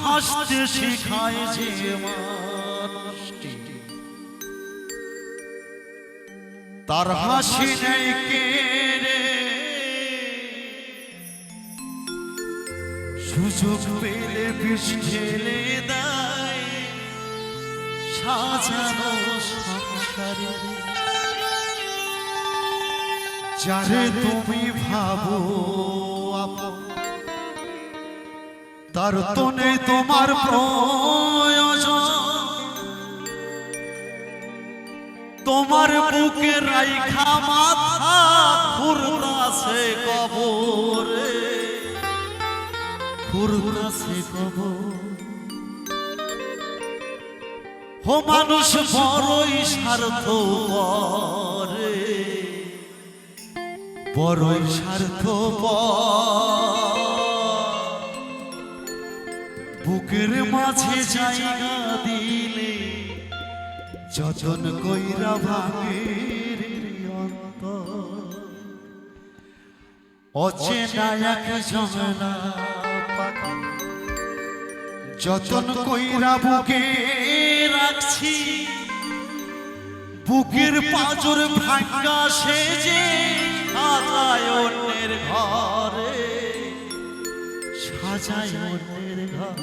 হাসতে শেখায় যে মানুষটি। তার হাসি নেই কে রে? সুযোগ পেলে বিষ ঢেলে দেয়। সাজানো সংসারে যারে তুমি ভাবো আপন তার তো নেই তোমার প্রয়োজন। তোমার বুকে রাইখা মাথা খুরনাছে কবরে। খুরনাছে কবর। হো মানুষ বড়ই স্বার্থ বড়ই স্বার্থ বুকের মাঝে জায়গা দিলে যতন কইরা ভাঙের অচেনা এক জমনা যতন কইরা বুকে রাখছি, বুকের পাঁজর ভাঙ্গা সেজে অন্যের ঘরে। সাজায় অন্যের ঘর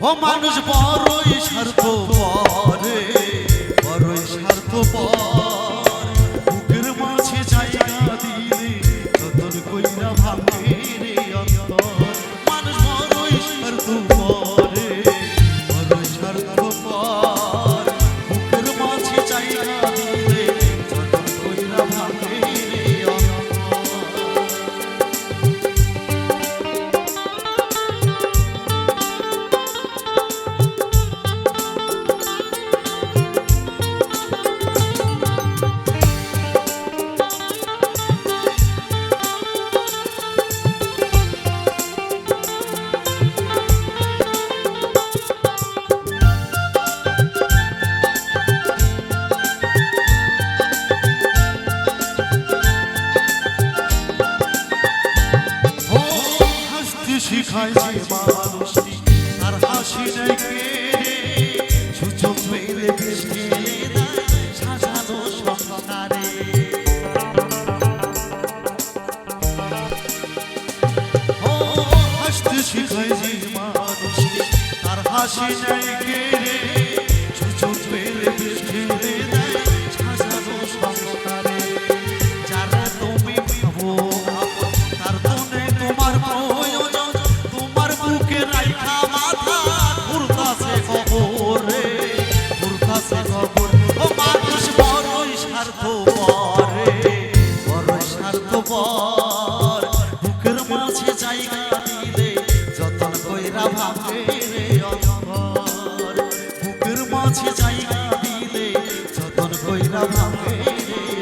ও মানুষ বড়ই স্বার্থ পরে বড়ই স্বার্থ পর হাসতে শিখায় যে মানুষটি, আর হাসি দেখে সুযোগ পেলে বেশ সাজানো সংসারে। ও, হাসতে শিখায় যে মানুষটি, আর হাসি নাই কইরা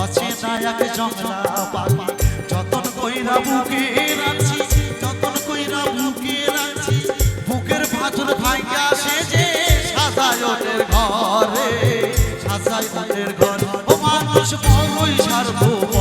অচেনা এক জংলা পাখি যতন কইরা বুকে রাখছি যতন কইরা বুকে রাখছি বুকের ভাজুর ভাইয়া সে যে সাজায়নের ঘরে সাজায়নের ঘর ও মানুষ বড়ই সার্বভৌম